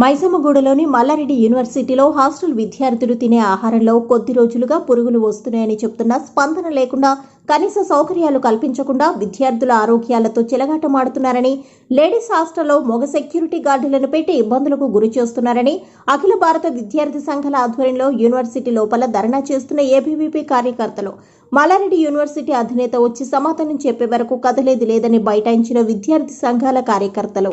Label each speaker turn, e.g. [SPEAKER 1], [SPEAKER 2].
[SPEAKER 1] మైసమ్మగూడలోని మల్లారెడ్డి యూనివర్సిటీలో హాస్టల్ విద్యార్థులు తినే ఆహారంలో కొద్ది రోజులుగా పురుగులు వస్తున్నాయని చెప్తున్నా స్పందన లేకుండా కనీస సౌకర్యాలు కల్పించకుండా విద్యార్థుల ఆరోగ్యాలతో చెలగాటమాడుతున్నారని లేడీస్ హాస్టల్లో మగ సెక్యూరిటీ గార్డులను పెట్టి ఇబ్బందులకు గురి చేస్తున్నారని అఖిల భారత విద్యార్థి సంఘాల ఆధ్వర్యంలో యూనివర్సిటీ లోపల ధర్నా చేస్తున్న ఏబీవీపీ కార్యకర్తలు. మల్లారెడ్డి యూనివర్సిటీ అధినేత వచ్చి సమాధానం చెప్పే వరకు కదలేది లేదని బైఠాయించిన విద్యార్థి సంఘాల కార్యకర్తలు.